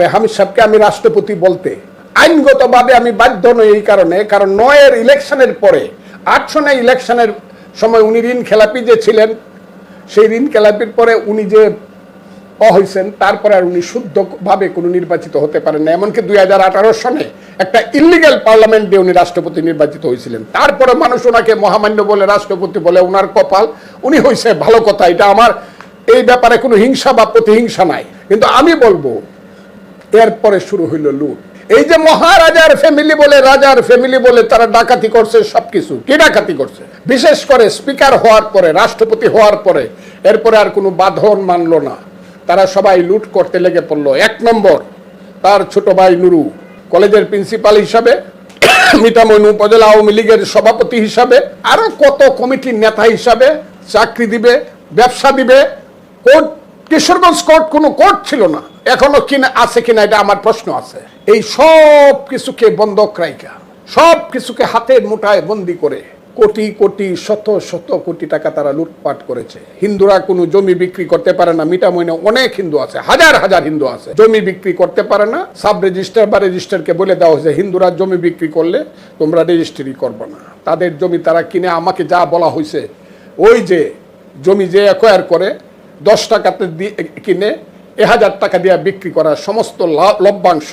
হামিদ সাহেবকে আমি রাষ্ট্রপতি বলতে। আইনগতভাবে আমি বাধ্য নই এই কারণে, কারণ নয়ের ইলেকশনের পরে আট সনে ইলেকশনের সময় উনি ঋণ খেলাপি যে ছিলেন, সেই ঋণ খেলাপির পরে উনি যে হয়েছেন তারপরে আর উনি শুদ্ধভাবে কোনো নির্বাচিত হতে পারেন না এমনকি দুই হাজার আঠারো সনে একটা ইলিগাল পার্লামেন্ট দিয়ে উনি রাষ্ট্রপতি নির্বাচিত হয়েছিলেন তারপরে মানুষ ওনাকে মহামান্য বলে, রাষ্ট্রপতি বলে ওনার কপাল, উনি হয়েছে ভালো কথা। এটা আমার, এই ব্যাপারে কোনো হিংসা বা প্রতিহিংসা নাই। কিন্তু আমি বলব এরপরে শুরু হইল লুট। এই যে মহারাজার ফ্যামিলি বলে, রাজার ফ্যামিলি বলে তারা ডাকাতি করছে সবকিছু। কি ডাকাতি করছে? বিশেষ করে স্পিকার হওয়ার পরে, রাষ্ট্রপতি হওয়ার পরে, এরপরে আর কোনো বাঁধন মানলো না। তারা সবাই লুট করতে লেগে পড়ল। এক নম্বর, তার ছোট ভাই নুরু, কলেজের প্রিন্সিপাল হিসাবে মিটামইন উপজেলা আওয়ামী লীগের সভাপতি হিসাবে, আরও কত কমিটির নেতা হিসাবে চাকরি দিবে, ব্যবসা দিবে কোর্ট কিশোরগঞ্জ কোর্ট কোনো কোর্ট ছিল না। এখনও কিনা আছে কিনা এটা আমার প্রশ্ন আছে। এই সব কিছুকে বন্ধক রাইকা সব কিছুকে হাতের মুঠায় বন্দি করে কোটি কোটি, শত শত কোটি টাকা তারা লুটপাট করেছে। হিন্দুরা কোনো জমি বিক্রি করতে পারে না মিটামইনে অনেক হিন্দু আছে, হাজার হাজার হিন্দু আছে। জমি বিক্রি করতে পারে না, সাব রেজিস্টার বা রেজিস্টারকে বলে দেওয়া হয়েছে, হিন্দুরা জমি বিক্রি করলে তোমরা রেজিস্ট্রি করবে না। তাদের জমি তারা কিনে, আমাকে যা বলা হয়েছে ওই যে জমি যে অ্যাকোয়ার করে দশ টাকাতে দিয়ে কিনে এ হাজার টাকা দিয়ে বিক্রি করা সমস্ত লভ্যাংশ।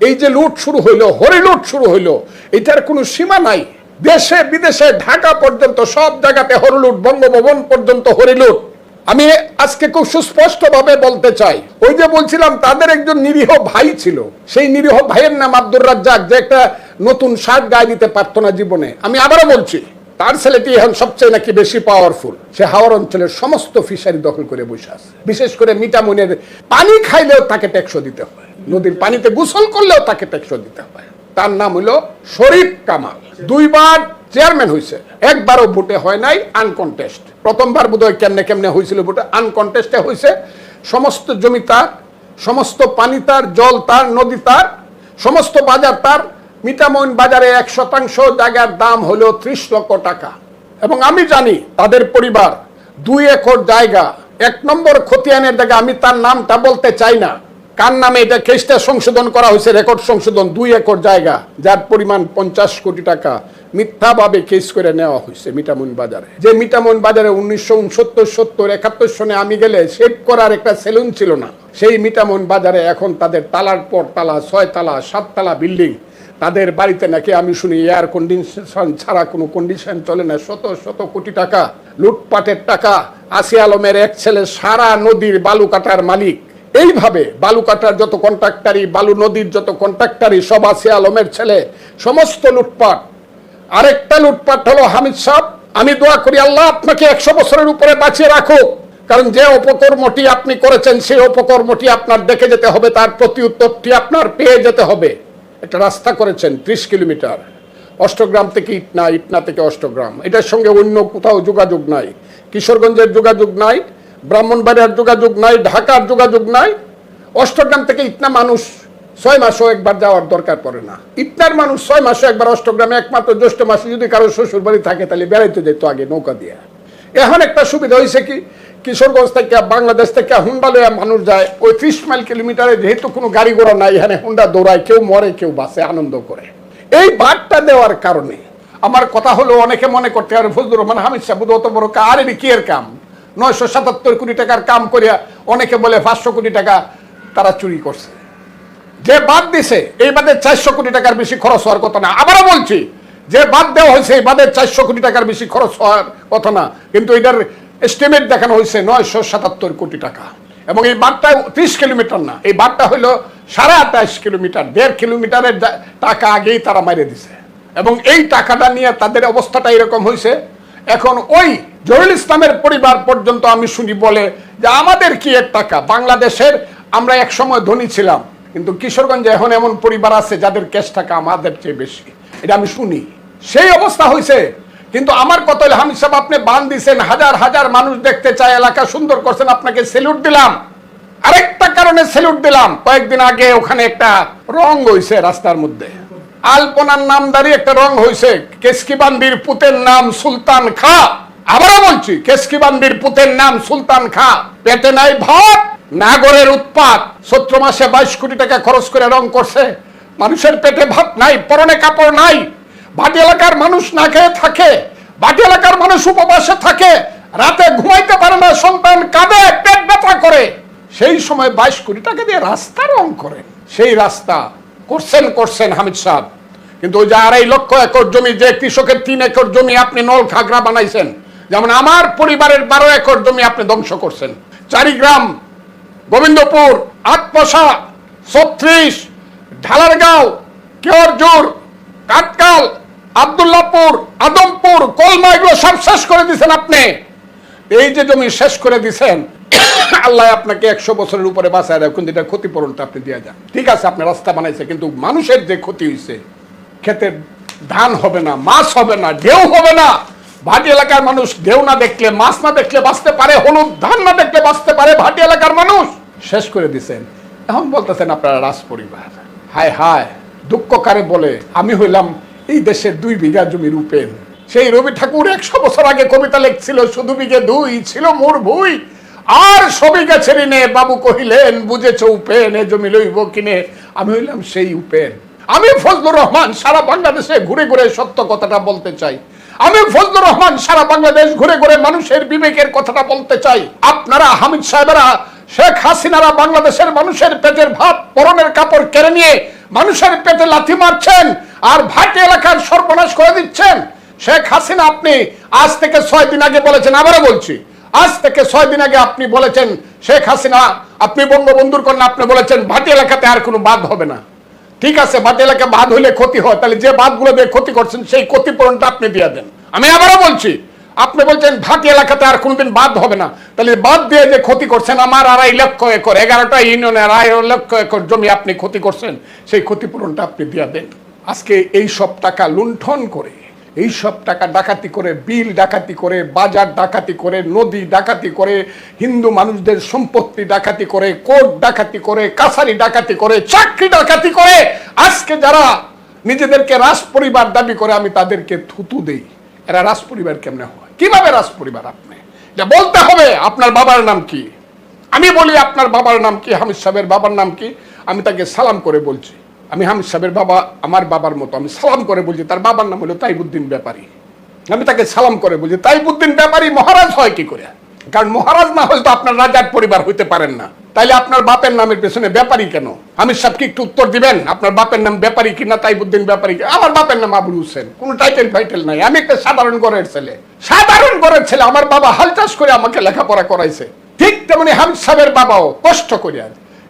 এই যে লুট শুরু হইল, হরি লুট শুরু হইল, এটার কোনো সীমা নাই। দেশে, বিদেশে, ঢাকা পর্যন্ত, সব জায়গাতে হরিলুট বঙ্গভবন পর্যন্ত হরিলুট আমি আজকে খুব সুস্পষ্টভাবে বলতে চাই, ওই যে বলছিলাম, তাদের একজন নিরীহ ভাই ছিল। সেই নিরীহ ভাইয়ের নাম আব্দুর রাজ্জাক, যে একটা নতুন শার্ট গায়ে দিতে পারতো না জীবনে। আমি আবারও বলছি তার ছেলেটি এখন সবচেয়ে নাকি বেশি পাওয়ারফুল সে হাওড় অঞ্চলের সমস্ত ফিশারি দখল করে বসে আছে। বিশেষ করে মিটামনের পানি খাইলেও তাকে ট্যাক্সও দিতে হয়। নদীর পানিতে গোসল করলেও তাকে ট্যাক্সও দিতে হয়। তার নাম হলো শরীফ কামাল। দুইবার চেয়ারম্যান হয়েছে একবারও ভোটে হয় নাই আনকনটেস্ট প্রথমবার বোধহয় কেমনে কেমনে হয়েছিল ভোটে আনকনটেস্টে হয়েছে সমস্ত জমি তার, সমস্ত পানি তার, জল তার, নদী তার, সমস্ত বাজার তার মিটামইন বাজারে এক শতাংশ জায়গার দাম হলো ত্রিশ লক্ষ টাকা। এবং আমি জানি তাদের পরিবার দুই একর জায়গা, এক নম্বর খতিয়ানের জায়গা, আমি তার নামটা বলতে চাই না। কার নামে এটা কেসটা সংশোধন করা হয়েছে, রেকর্ড সংশোধন, দুই একর জায়গা, যার পরিমাণ পঞ্চাশ কোটি টাকা মিথ্যাভাবে কেস করে নেওয়া হয়েছে মিটামুন বাজারে। যে মিটামুন বাজারে উনিশশো উনসত্তর, সত্তর, একাত্তর সনে আমি গেলে সেভ করার একটা সেলুন ছিল না। সেই মিটামুন বাজারে এখন তাদের তালার পর তালা, ছয় তালা, সাত তালা বিল্ডিং তাদের বাড়িতে নাকি আমি শুনি এয়ার কন্ডিশন ছাড়া কোনো কন্ডিশন চলে না। শত শত কোটি টাকা, লুটপাটের টাকা, আসি আলমের এক ছেলে সারা নদীর বালু কাটার মালিক। এইভাবে বালু কাটার যত কন্ট্রাক্টারি বালু নদীর যত কন্ট্রাক্টারি সব আসি আলমের ছেলে। সমস্ত লুটপাট। আরেকটা লুটপাট হলো হামিদ সাহ আমি দোয়া করি আল্লাহ আপনাকে একশো বছরের উপরে বাঁচিয়ে রাখুক। কারণ যে অপকর্মটি আপনি করেছেন, সেই অপকর্মটি আপনার দেখে যেতে হবে, তার প্রতি উত্তরটি আপনার পেয়ে যেতে হবে। একটা রাস্তা করেছেন ত্রিশ কিলোমিটার। অষ্টগ্রাম থেকে ইটনা ইটনা থেকে অষ্টগ্রাম। এটার সঙ্গে অন্য কোথাও যোগাযোগ নাই। কিশোরগঞ্জের যোগাযোগ নাই, ব্রাহ্মণবাড়িয়ার যোগাযোগ নাই, ঢাকার যোগাযোগ নাই। অষ্টগ্রাম থেকে ইটনা মানুষ ছয় মাসও একবার যাওয়ার দরকার পড়ে না। ইটনার মানুষ ছয় মাসও একবার অষ্টগ্রামে, একমাত্র জ্যৈষ্ঠ মাসে যদি কারও শ্বশুর বাড়ি থাকে, তাহলে বেড়াইতে যেত আগে নৌকা দিয়ে। এখন একটা সুবিধা হয়েছে কি? কিশোরগঞ্জ থেকে বাংলাদেশ থেকে হুন্ডা লইয়া মানুষ যায়। ওই ত্রিশ মাইল কিলোমিটারে যেহেতু কোনো গাড়ি ঘোড়া নাই, এখানে হুন্ডা দৌড়ায়, কেউ মরে, কেউ বাসে আনন্দ করে। এই বারটা দেওয়ার কারণে আমার কথা হলো, অনেকে মনে করতে পারে ফজলুর রহমান, হামিদ সাহেব অত বড় কার এটি এর কাম? নয়শো সাতাত্তর কোটি টাকার কাম করিয়া অনেকে বলে, পাঁচশো কোটি টাকা তারা চুরি করছে। যে বাদ দিছে, এই বাদে চারশো কোটি টাকার বেশি খরচ হওয়ার কথা না। আবারও বলছি যে বাদ দেওয়া হয়েছে, এই বাদে চারশো কোটি টাকার বেশি খরচ হওয়ার কথা না। কিন্তু এটার এস্টিমেট দেখানো হয়েছে নয়শো সাতাত্তর কোটি টাকা। এবং এই বাদটা ত্রিশ কিলোমিটার না, এই বাদটা হলো সাড়ে আঠাশ কিলোমিটার, দেড় কিলোমিটারের টাকা আগেই তারা মাইরে দিছে। এবং এই টাকাটা নিয়ে তাদের অবস্থাটা এরকম হয়েছে। এখন ওই জহুরুল ইসলামের পরিবার পর্যন্ত আমি শুনি বলে যে আমাদের কি এর টাকা? বাংলাদেশের আমরা এক সময় ধনী ছিলাম, কিন্তু কিশোরগঞ্জে এখন এমন পরিবার আছে যাদের ক্যাশ টাকা আমাদের চেয়ে বেশি। এটা আমি শুনি। সেই অবস্থা হয়েছে কিন্তু আমার কত হামিদ সাহেব, আপনি বান দিছেন, হাজার হাজার মানুষ দেখতে চায়, এলাকা সুন্দর করছেন, আপনাকে সেলুট দিলাম। আরেকটা কারণে সেলুট দিলাম। কয়েকদিন আগে ওখানে একটা রং হইছে রাস্তার মধ্যে। আলপনার নামদারি একটা রং হইছে কেসকিবান্দির পুতের নাম সুলতান খা। আবারও বলছি কেসকিবান্দির পুতের নাম সুলতান খা। পেটে নাই ভাত নাগরের উৎপাত। সত্র মাসে বাইশ কোটি টাকা খরচ করে রং করছে। মানুষের পেটে ভাত নাই, পরনে কাপড় নাই। ভাটি এলাকার মানুষ না খেয়ে থাকে ভাটি এলাকার মানুষ উপবাসে থাকে, রাতে ঘুমাইতে পারে না, সন্তান কাঁদে, পেট ব্যথা করে। সেই সময় বাইশ কোটি টাকা দিয়ে রাস্তা রং করেন সেই রাস্তা করছেন করছেন হামিদ সাহেব। কিন্তু ওই যে আড়াই লক্ষ একর জমি, যে কৃষকের তিন একর জমি আপনি নল খাগড়া বানাইছেন, যেমন আমার পরিবারের বারো একর জমি আপনি ধ্বংস করছেন। চারিগ্রাম, গোবিন্দপুর আটপশা ছত্রিশ, ঢালারগাঁও কেওরজোর কাটকাল আবদুল্লাপুর আদমপুর, কলমা, এগুলো সব শেষ করে দিয়েছেন আপনি। এই যে জমি শেষ করে দিছেন, আল্লাহ আপনাকে একশো বছরের উপরে বাঁচায় রাখুন এটা ক্ষতিপূরণটা আপনি দিয়ে যান। ঠিক আছে, আপনি রাস্তা বানাইছে, কিন্তু মানুষের যে ক্ষতি হয়েছে ক্ষেতের ধান হবে না, মাছ হবে না, ঢেউ হবে না। ভাটি এলাকার মানুষ ঢেউ না দেখলে, মাছ না দেখলে বাঁচতে পারে, হলুদ ধান না দেখলে বাঁচতে পারে, ভাটি এলাকার মানুষ শেষ করে দিছেন। এখন বলতেছেন আপনারা রাজ পরিবার হায় হায়, দুঃখ কারে বলে? আমি হইলাম এই দেশের দুই বিঘা জমির উপেন সেই রবি ঠাকুর একশো বছর আগে কবিতা লিখছিল, শুধু বিঘে দুই ছিল মোর ভুই আর সবই গেছে ঋণে। বাবু কহিলেন, বুঝেছ উপেন, এ জমি লইব কিনে? আমি হইলাম সেই উপেন। আমি ফজলুর রহমান সারা বাংলাদেশে ঘুরে ঘুরে সত্য কথাটা বলতে চাই। আমি ফজলুর রহমান সারা বাংলাদেশ ঘুরে ঘুরে মানুষের বিবেকের কথাটা বলতে চাই। আপনারা হামিদ সাহেবেরা, শেখ হাসিনারা বাংলাদেশের মানুষের পেটের ভাত, পরনের কাপড় কেড়ে নিয়ে মানুষের পেটে লাথি মারছেন। আর ভাটি এলাকার সর্বনাশ করে দিচ্ছেন। শেখ হাসিনা আপনি আজ থেকে ছয় দিন আগে বলেছেন, আবারও বলছি, আজ থেকে ছয় দিন আগে আপনি বলেছেন, শেখ হাসিনা, আপনি বঙ্গবন্ধুর কন্যা, আপনি বলেছেন ভাটি এলাকাতে আর কোনো বাদ হবে না। ঠিক আছে বাদ এলাকা বাদ হইলে ক্ষতি হয়, তাহলে যে বাদগুলো দিয়ে ক্ষতি করছেন, সেই ক্ষতিপূরণটা আপনি দিয়ে দেন। আমি আবারও বলছি, আপনি বলছেন ভাটি এলাকাতে আর কোনোদিন বাদ হবে না। তাহলে বাদ দিয়ে যে ক্ষতি করছেন, আমার আড়াই লক্ষ একর, এগারোটা ইউনিয়নের আড়াই লক্ষ একর জমি আপনি ক্ষতি করছেন, সেই ক্ষতিপূরণটা আপনি দিয়ে দেন। আজকে এই সব টাকা লুণ্ঠন করে, এই সব টাকা ডাকাতি করে, বিল ডাকাতি করে, বাজার ডাকাতি করে, নদী ডাকাতি করে, হিন্দু মানুষদের সম্পত্তি ডাকাতি করে, কোর্ট ডাকাতি করে, কাছারি ডাকাতি করে, চাকরি ডাকাতি করে, আজকে যারা নিজেদেরকে রাজ পরিবার দাবি করে, আমি তাদেরকে থুতু দেই। এরা রাজ পরিবার কেমনে হয়? কীভাবে রাজ পরিবার আপনি? এটা বলতে হবে, আপনার বাবার নাম কি? আমি বলি, আপনার বাবার নাম কি? হামিদ সাহেবের বাবার নাম কি? আমি তাকে সালাম করে বলছি। আমি হামিদ সাহেবের বাবা, আমার বাবার মতো। আমি সালাম করে বলছি, তার বাবার নাম হলো তাইবুদ্দিন ব্যাপারী। আমি তাকে সালাম করে বলছি, তাইবুদ্দিন ব্যাপারী মহারাজ হয় কি করে? কারণ মহারাজ না হলে তো আপনার রাজার পরিবার হইতে পারেন না। তাইলে আপনার বাপের নামের পেছনে ব্যাপারী কেন? হামিদ সাহেব কি একটু উত্তর দিবেন? আপনার বাপের নাম ব্যাপারী কিনা তাইবুদ্দিন ব্যাপারী কি? আমার বাপের নাম আবুল হোসেন। কোনো টাইটেল ফাইটেল নাই। আমি একটা সাধারণ ঘরের ছেলে। সাধারণ ঘরের ছেলে, আমার বাবা হাল চাষ করে আমাকে লেখাপড়া করাইছে। ঠিক তেমনি হামিদ সাহেবের বাবাও কষ্ট করে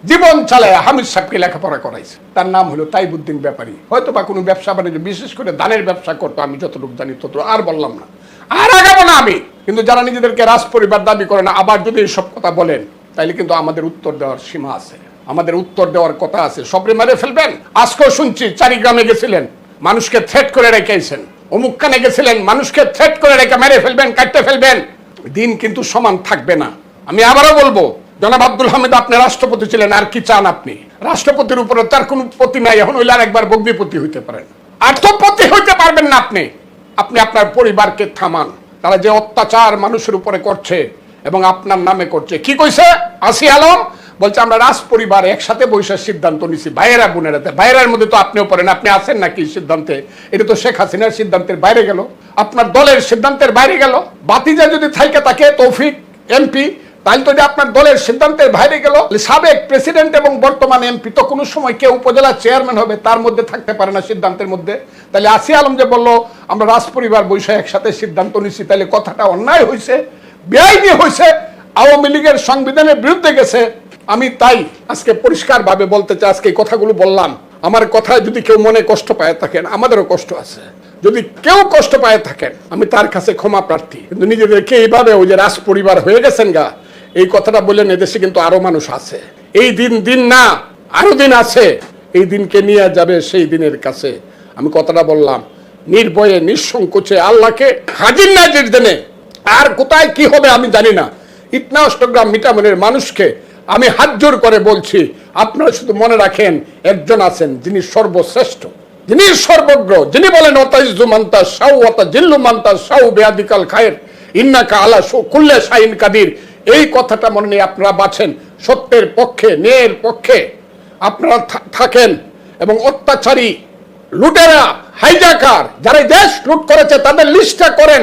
জীবন চালায় হামিদ সাহেবকে লেখাপড়া করাইছে। তার নাম হলো তাইবুদ্দিন ব্যাপারী। হয়তো বা কোনো ব্যবসা বাণিজ্য, বিশেষ করে ধানের ব্যবসা করতো আমি যতটুকু জানি তত আর বললাম না। আর আগাবো না আমি। কিন্তু যারা নিজেদেরকে রাজ পরিবার দাবি করে না, আবার যদি সব কথা বলেন, তাইলে কিন্তু আমাদের উত্তর দেওয়ার সীমা আছে। আমাদের উত্তর দেওয়ার কথা আছে। সবরে মেরে ফেলবেন। আজকেও শুনছি, চারিগ্রামে গেছিলেন, মানুষকে থ্রেট করে রেখেছেন অমুক কানে গেছিলেন, মানুষকে থ্রেট করে রেখে মেরে ফেলবেন, কাটতে ফেলবেন। দিন কিন্তু সমান থাকবে না। আমি আবারও বলব জনাব আব্দুল হামিদ, আপনি রাষ্ট্রপতি ছিলেন, আর কি চান আপনি? রাষ্ট্রপতির উপরে তার কোনো পতি নাই, এখন হইলে আর একবার বগ্নিপতি হইতে পারেন। আর তো পতি হইতে পারবেন না আপনি। আপনি আপনার পরিবারকে থামান। তারা যে অত্যাচার মানুষের উপরে করছে এবং আপনার নামে করছে। কি কইছে? আসি আলম বলছে, আমরা রাজ পরিবার একসাথে বৈশা সিদ্ধান্ত নিছি। ভাইয়েরা বোনেরাতে ভাইয়েরার মধ্যে তো আপনিও পড়েন। আপনি আছেন নাকি সিদ্ধান্তে? এটা তো শেখ হাসিনার সিদ্ধান্তের বাইরে গেল। আপনার দলের সিদ্ধান্তের বাইরে গেল। বাতিজা যদি থাইকে তাকে, তৌফিক, এমপি তাহলে তো আপনার দলের সিদ্ধান্তের বাইরে গেল সাবেক প্রেসিডেন্ট এবং বর্তমান এমপি তো কোনো সময় কেউ উপজেলা চেয়ারম্যান হবে, তার মধ্যে থাকতে পারে না সিদ্ধান্তের মধ্যে। তাহলে আসি আলম যে বলল, আমরা রাজ পরিবার বৈশা একসাথে সিদ্ধান্ত নিচ্ছি তাহলে কথাটা অন্যায় হয়েছে বেআইনি হয়েছে আওয়ামী লীগের সংবিধানের বিরুদ্ধে গেছে। আমি তাই আজকে পরিষ্কারভাবে বলতে চাই, আজকে এই কথাগুলো বললাম। আমার কথায় যদি কেউ মনে কষ্ট পায় থাকেন, আমাদেরও কষ্ট আছে। যদি কেউ কষ্ট পায় থাকেন, আমি তার কাছে ক্ষমা প্রার্থী। কিন্তু নিজেদেরকে এইভাবে ওই যে রাজ পরিবার হয়ে গেছেন গা এই কথাটা বললেন এদেশে কিন্তু আরও মানুষ আছে। এই দিন দিন না, আরও দিন আছে। এই দিনকে নিয়ে যাবে সেই দিনের কাছে। আমি কথাটা বললাম, নির্ভয়ে, নিঃসংকোচে আল্লাহকে হাজির নাজির দেনে আর কোথায় কি হবে আমি জানি না। ইটনা অষ্টগ্রাম মিটামনের মানুষকে আমি হাত জোর করে বলছি, আপনারা শুধু মনে রাখেন, একজন আছেন যিনি সর্বশ্রেষ্ঠ। যিনি সর্বজ্ঞ, যিনি বলেন অতাইজু মান্তা সাউ অতা জিল্লু মান্তা সাউ বেয়াদিকাল খায়ের, ইন্নাকা আলা সু কুল্লে শাহিন কাদির। এই কথাটা মনে নিয়ে আপনারা বাছেন সত্যের পক্ষে, ন্যায়ের পক্ষে। আপনারা থাকেন এবং অত্যাচারী, লুটেরা, হাইজাকার, যারা দেশ লুট করেছে, তাদের লিস্টটা করেন।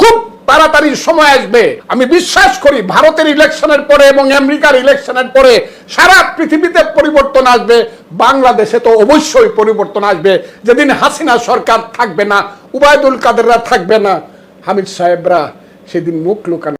খুব তাড়াতাড়ি সময় আসবে। আমি বিশ্বাস করি ভারতের ইলেকশনের পরে এবং আমেরিকার ইলেকশনের পরে সারা পৃথিবীতে পরিবর্তন আসবে। বাংলাদেশে তো অবশ্যই পরিবর্তন আসবে। যেদিন হাসিনা সরকার থাকবে না, উবায়দুল কাদেররা থাকবে না, হামিদ সাহেবরা সেদিন মুখ লুকানো